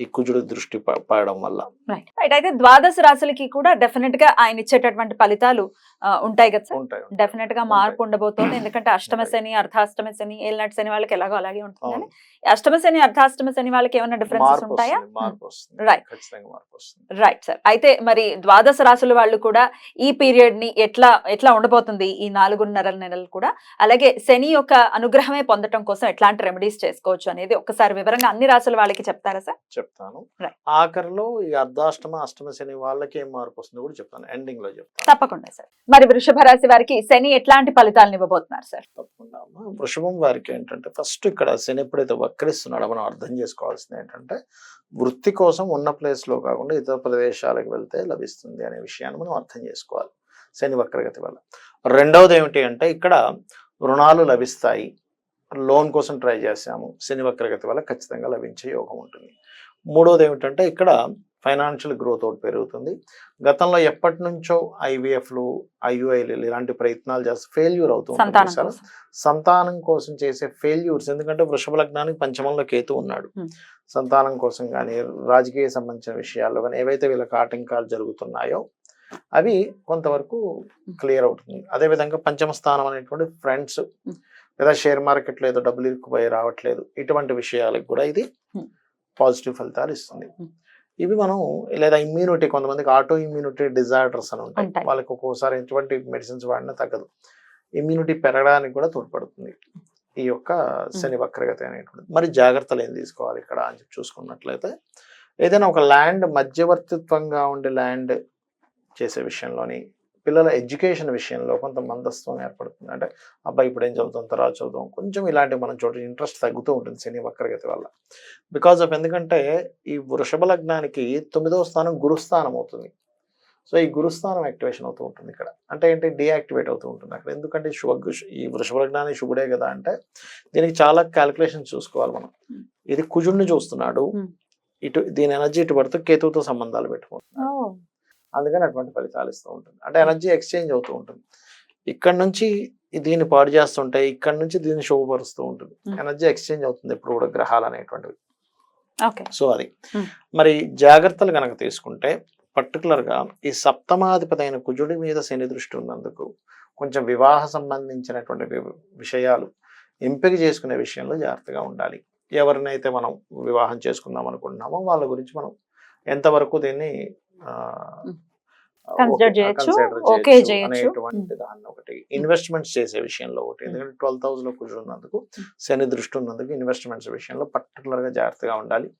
ఈ కుజుడు దృష్టి పడడం వల్ల. రైట్ అయితే ద్వాదశ రాశులకి కూడా డెఫినెట్గా ఆయన ఇచ్చేటటువంటి ఫలితాలు ఉంటాయి కదా సార్? డెఫినెట్గా మార్పు ఉండబోతోంది. ఎందుకంటే అష్టమ శని అర్ధాష్టమ శని ఏళ్ళనాటి శని వాళ్ళకి ఎలాగో అలాగే ఉంటుంది కానీ అష్టమ శని అర్ధాష్టమ శని వాళ్ళకి ఏమైనా డిఫరెన్సెస్ ఉంటాయా? వస్తుంది రైట్ సార్ అయితే మరి ద్వాదశ రాశుల వాళ్ళు కూడా ఈ పీరియడ్ని ఎట్లా ఎట్లా ఉండబోతుంది ఈ నాలుగున్నర నెలలు కూడా? అలాగే శని యొక్క అనుగ్రహమే పొందటం కోసం ఎట్లాంటి రెమెడీస్ చేసుకోవచ్చు అనేది ఒక్కసారి వివరంగా అన్ని రాశుల వాళ్ళకి చెప్తారా సార్ చెప్తాను. ఆఖరిలో ఈ అర్ధాష్టమ అష్టమ శని వాళ్ళకి ఏం మార్పు వస్తుందో కూడా చెప్తాను. ఎండింగ్లో చెప్తాను. తప్పకుండా సార్ మరి వృషభ రాశి వారికి శని ఎట్లాంటి ఫలితాలను ఇవ్వబోతున్నారు సార్? తప్పకుండా. వృషభం వారికి ఏంటంటే ఫస్ట్ ఇక్కడ శని ఎప్పుడైతే వక్రిస్తున్నాడో మనం అర్థం చేసుకోవాల్సింది ఏంటంటే వృత్తి కోసం ఉన్న ప్లేస్లో లో కాకుండా ఇతర ప్రదేశాలకు వెళ్తే లభిస్తుంది అనే విషయాన్ని మనం అర్థం చేసుకోవాలి. శని వక్రగతి వల్ల. రెండవది ఏమిటి అంటే ఇక్కడ రుణాలు లభిస్తాయి. లోన్ కోసం ట్రై చేశాము. శని వక్రగతి వల్ల ఖచ్చితంగా లభించే యోగం ఉంటుంది. మూడవది ఏమిటంటే ఇక్కడ ఫైనాన్షియల్ గ్రోత్ ఒకటి పెరుగుతుంది గతంలో ఎప్పటి నుంచో ఐవీఎఫ్లు ఐయుఐలు ఇలాంటి ప్రయత్నాలు చేస్తే ఫెయిల్యూర్ అవుతూ ఉంటుంది సంతానం? కోసం సంతానం కోసం చేసే ఫెయిల్యూర్స్ ఎందుకంటే వృషభ లగ్నానికి పంచమంలో కేతు ఉన్నాడు. సంతానం కోసం కానీ రాజకీయ సంబంధించిన విషయాల్లో కానీ ఏవైతే వీళ్ళకి ఆటంకాలు జరుగుతున్నాయో అవి కొంతవరకు క్లియర్ అవుతుంది అదే విధంగా పంచమ స్థానం అనేటువంటి ఫ్రెండ్స్. లేదా షేర్ మార్కెట్లో ఏదో డబ్బులు ఇరుక్కుపోయి రావట్లేదు ఇటువంటి విషయాలకు కూడా ఇది. పాజిటివ్ ఫలితాలు ఇస్తుంది. ఇవి మనం లేదా ఇమ్యూనిటీ కొంతమందికి ఆటో ఇమ్యూనిటీ డిజార్డర్స్ అని ఉంటాయి. వాళ్ళకి ఒక్కోసారి ఎటువంటి మెడిసిన్స్ వాడినా తగ్గదు. ఇమ్యూనిటీ పెరగడానికి కూడా తోడ్పడుతుంది. ఈ యొక్క శని వక్రగతి అనేటువంటిది. మరి జాగ్రత్తలు ఏం తీసుకోవాలి ఇక్కడ అని చెప్పి చూసుకున్నట్లయితే ఏదైనా ఒక ల్యాండ్ మధ్యవర్తిత్వంగా ఉండే ల్యాండ్ చేసే విషయంలోని పిల్లల ఎడ్యుకేషన్ విషయంలో కొంత మందస్థం ఏర్పడుతుంది. అంటే అబ్బాయి ఇప్పుడు ఏం చదువుతాం తర్వాత చదువుతాం కొంచెం ఇలాంటి మనం చోట ఇంట్రెస్ట్ తగ్గుతూ ఉంటుంది శని వక్రగతి వల్ల. బికాజ్ ఆఫ్ ఎందుకంటే ఈ వృషభ లగ్నానికి తొమ్మిదవ స్థానం గురుస్థానం అవుతుంది. సో ఈ గురుస్థానం యాక్టివేషన్ అవుతూ ఉంటుంది ఇక్కడ. అంటే ఏంటి? డీయాక్టివేట్ అవుతూ ఉంటుంది అక్కడ. ఎందుకంటే శుభ ఈ వృషభ లగ్నాన్ని శుభుడే కదా అంటే దీనికి చాలా క్యాలిక్యులేషన్ చూసుకోవాలి మనం. Hmm. ఇది కుజుడిని చూస్తున్నాడు. Hmm. ఇటు దీని ఎనర్జీ ఇటు పడితే కేతువుతో సంబంధాలు పెట్టుకుంటున్నాడు అందుకని అటువంటి ఫలితాలు ఇస్తూ ఉంటుంది. అంటే ఎనర్జీ ఎక్స్చేంజ్ అవుతూ ఉంటుంది. ఇక్కడ నుంచి దీన్ని పాడు చేస్తుంటే ఇక్కడ నుంచి దీన్ని శుభపరుస్తూ ఉంటుంది. Hmm. ఎనర్జీ ఎక్స్చేంజ్ అవుతుంది ఎప్పుడు కూడా గ్రహాలు అనేటువంటివి. ఓకే. సో అది. Hmm. మరి జాగ్రత్తలు కనుక తీసుకుంటే particular గా ఈ సప్తమాధిపతి అయిన కుజుడి మీద శని దృష్టి ఉన్నందుకు కొంచెం వివాహ సంబంధించినటువంటి విషయాలు ఎంపిక చేసుకునే విషయంలో జాగ్రత్తగా ఉండాలి. ఎవరినైతే మనం వివాహం చేసుకుందాం అనుకుంటున్నామో వాళ్ళ గురించి మనం ఎంతవరకు దీన్ని ఆ, Hmm. ఓకే- చేయొచ్చు, చేయొచ్చు చేయొచ్చు. దాన్ని ఒకటి ఇన్వెస్ట్మెంట్స్ చేసే విషయంలో ఒకటి. ఎందుకంటే ట్వెల్వ్ థౌసండ్లో కుజుడు ఉన్నందుకు శని దృష్టి ఉన్నందుకు ఇన్వెస్ట్మెంట్స్ విషయంలో particular గా జాగ్రత్తగా ఉండాలి.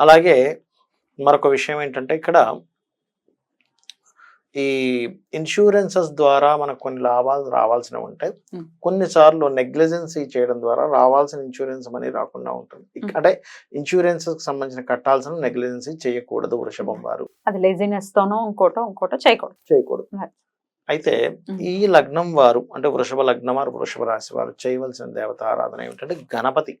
అలాగే మరొక విషయం ఏంటంటే ఇక్కడ ఈ ఇన్సూరెన్సెస్ ద్వారా మనకు కొన్ని లాభాలు రావాల్సినవి ఉంటాయి. కొన్నిసార్లు నెగ్లిజెన్సీ చేయడం ద్వారా రావాల్సిన ఇన్సూరెన్స్ మనీ రాకుండా ఉంటుంది. అంటే ఇన్సూరెన్సెస్కి సంబంధించిన కట్టాల్సిన నెగ్లిజెన్సీ చేయకూడదు వృషభం వారు అది లేజినెస్ తోనో ఇంకోటో ఇంకోటో చేయకూడదు చేయకూడదు. అయితే. ఈ లగ్నం వారు అంటే వృషభ లగ్నం వారు వృషభ రాశి వారు చేయవలసిన దేవత ఆరాధన ఏమిటంటే గణపతి.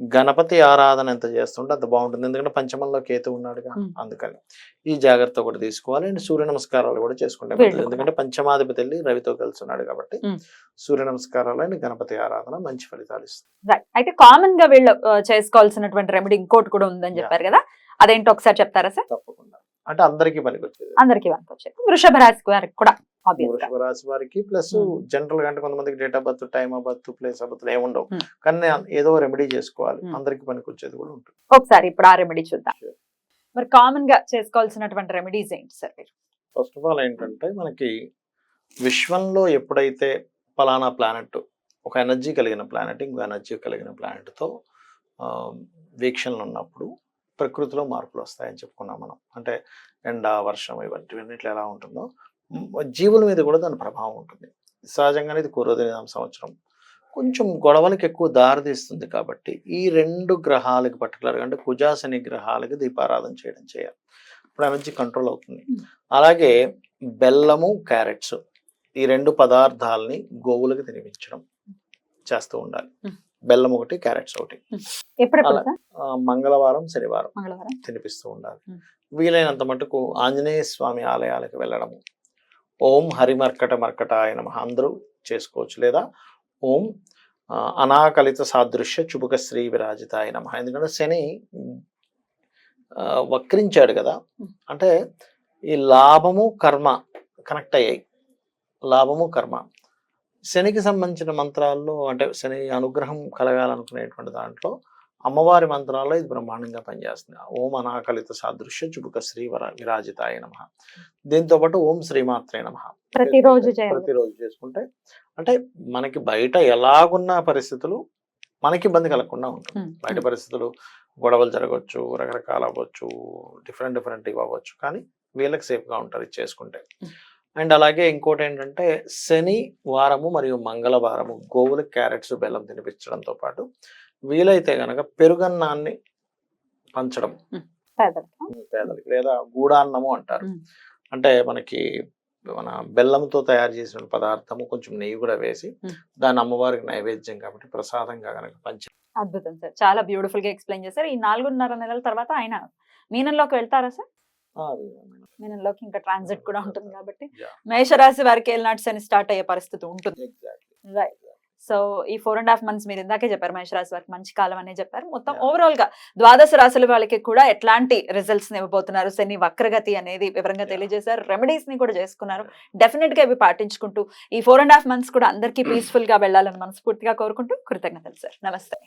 గణపతి ఆరాధన ఎంత చేస్తుంటే అంత బాగుంటుంది. ఎందుకంటే పంచమంలో కేతు ఉన్నాడుగా. అందుకని. ఈ జాగ్రత్త కూడా తీసుకోవాలి. అండ్ సూర్య నమస్కారాలు కూడా చేసుకుంటే. ఎందుకంటే పంచమాధిపతి వెళ్ళి రవితో కలిసి ఉన్నాడు కాబట్టి. సూర్య నమస్కారాలు అండ్ గణపతి ఆరాధన మంచి ఫలితాలు ఇస్తుంది. అయితే కామన్గా వీళ్ళు చేసుకోవాల్సినటువంటి రెమెడీ ఇంకోటి కూడా ఉందని చెప్పారు కదా. అదేంటో ఒకసారి చెప్తారా సార్? తప్పకుండా. అంటే అందరికీ పనికి వచ్చేది అందరికి వచ్చేది వృషభ రాశి వారికి కూడా. వృషభ రాశి వారికి ప్లస్ Hmm. జనరల్గా అంటే కొంతమందికి date of birth time of birth place of birth ఏముండవు Hmm. కానీ ఏదో రెమెడీ చేసుకోవాలి Hmm. అందరికి పనికి వచ్చేది కూడా ఉంటుంది ఒకసారి ఇప్పుడు ఆ రెమెడీ చూద్దాం. మరి కామన్గా చేసుకోవాల్సినటువంటి రెమెడీస్ ఏంటి సార్ ఫస్ట్ ఆఫ్ ఆల్ ఏంటంటే మనకి విశ్వంలో ఎప్పుడైతే పలానా ప్లానెట్ ఒక ఎనర్జీ కలిగిన ప్లానెట్ ఇంకో ఎనర్జీ కలిగిన ప్లానెట్తో వీక్షణలు ఉన్నప్పుడు ప్రకృతిలో మార్పులు వస్తాయని చెప్పుకున్నాం మనం అంటే ఎండ వర్షం ఇవన్నిట్లో ఎలా ఉంటుందో జీవుల మీద కూడా దాని ప్రభావం ఉంటుంది. సహజంగానే ఇది పూర్వదిన సంవత్సరం. కొంచెం గొడవలకు ఎక్కువ దారితీస్తుంది కాబట్టి ఈ రెండు గ్రహాలకి పర్టికులర్గా అంటే కుజాసని గ్రహాలకి దీపారాధన చేయడం చేయాలి. ఇప్పుడు ఎనర్జీ కంట్రోల్ అవుతుంది. అలాగే బెల్లము క్యారెట్స్ ఈ రెండు పదార్థాలని గోవులకు తినిపించడం చేస్తూ ఉండాలి. బెల్లం ఒకటి క్యారెట్స్ ఒకటి. మంగళవారం శనివారం తినిపిస్తూ ఉండాలి. వీలైనంత మటుకు ఆంజనేయ స్వామి ఆలయాలకు వెళ్ళడము ఓం హరిమర్కట మర్కటాయ నమ. అందరూ చేసుకోవచ్చు లేదా? ఓం అనాకలిత సాదృశ్య చుబుక శ్రీ విరాజితాయ నమ. ఎందుకంటే శని వక్రించాడు కదా. అంటే ఈ లాభము కర్మ కనెక్ట్ అయ్యాయి. లాభము కర్మ. శనికి సంబంధించిన మంత్రాల్లో అంటే శని అనుగ్రహం కలగాలనుకునేటువంటి దాంట్లో అమ్మవారి మంత్రాల్లో ఇది బ్రహ్మాండంగా పనిచేస్తుంది. ఓం అనాకలిత సాదృశ్య చుబుక శ్రీ వర విరాజితాయ నమ. దీంతో పాటు ఓం శ్రీమాత్రే నమ. ప్రతిరోజు ప్రతిరోజు చేసుకుంటే అంటే మనకి బయట ఎలాగున్న పరిస్థితులు మనకి ఇబ్బంది కలగకుండా ఉంటుంది. బయట పరిస్థితులు గొడవలు జరగవచ్చు రకరకాల అవ్వచ్చు డిఫరెంట్ డిఫరెంట్ ఇవి అవ్వచ్చు. కానీ వీళ్ళకి safe గా ఉంటారు ఇది చేసుకుంటే. అండ్ అలాగే ఇంకోటి ఏంటంటే శని వారము మరియు మంగళవారము గోవులకు క్యారెట్స్ బెల్లం తినిపించడంతో పాటు వీలైతే గనక పెరుగన్నాన్ని పంచడం పేదలు. పేదలకి లేదా గూడాన్నము అంటారు. అంటే మనకి మన బెల్లంతో తయారు చేసిన పదార్థము కొంచెం నెయ్యి కూడా వేసి. దాన్ని అమ్మవారికి నైవేద్యం కాబట్టి ప్రసాదంగా కనుక పంచి అద్భుతం సార్ చాలా బ్యూటిఫుల్గా ఎక్స్ప్లెయిన్ చేశారు ఈ నాలుగున్నర నెలల తర్వాత ఆయన మీనంలోకి వెళ్తారా సార్ మీనంలోకి ఇంకా ట్రాన్సిట్ కూడా ఉంటుంది కాబట్టి. మేషరాశి వారికి ఏలినాట్స్ అని స్టార్ట్ అయ్యే పరిస్థితి ఉంటుంది. రైట్ సో ఈ ఫోర్ అండ్ హాఫ్ మంత్స్ మీరు ఇందాకే చెప్పారు మేషరాశి వారికి మంచి కాలం అనే చెప్పారు. మొత్తం. ఓవరాల్గా ద్వాదశ రాశుల వాళ్ళకి కూడా ఎట్లాంటి రిజల్ట్స్ ఇవ్వబోతున్నారు? శని వక్రగతి అనేది వివరంగా. తెలియజేశారు. రెమెడీస్ని కూడా చేసుకున్నారు. డెఫినెట్గా ఇవి పాటించుకుంటూ ఈ ఫోర్ అండ్ హాఫ్ మంత్స్ కూడా అందరికీ పీస్ఫుల్గా వెళ్ళాలని మనస్ఫూర్తిగా కోరుకుంటూ కృతజ్ఞతలు సార్ నమస్తే.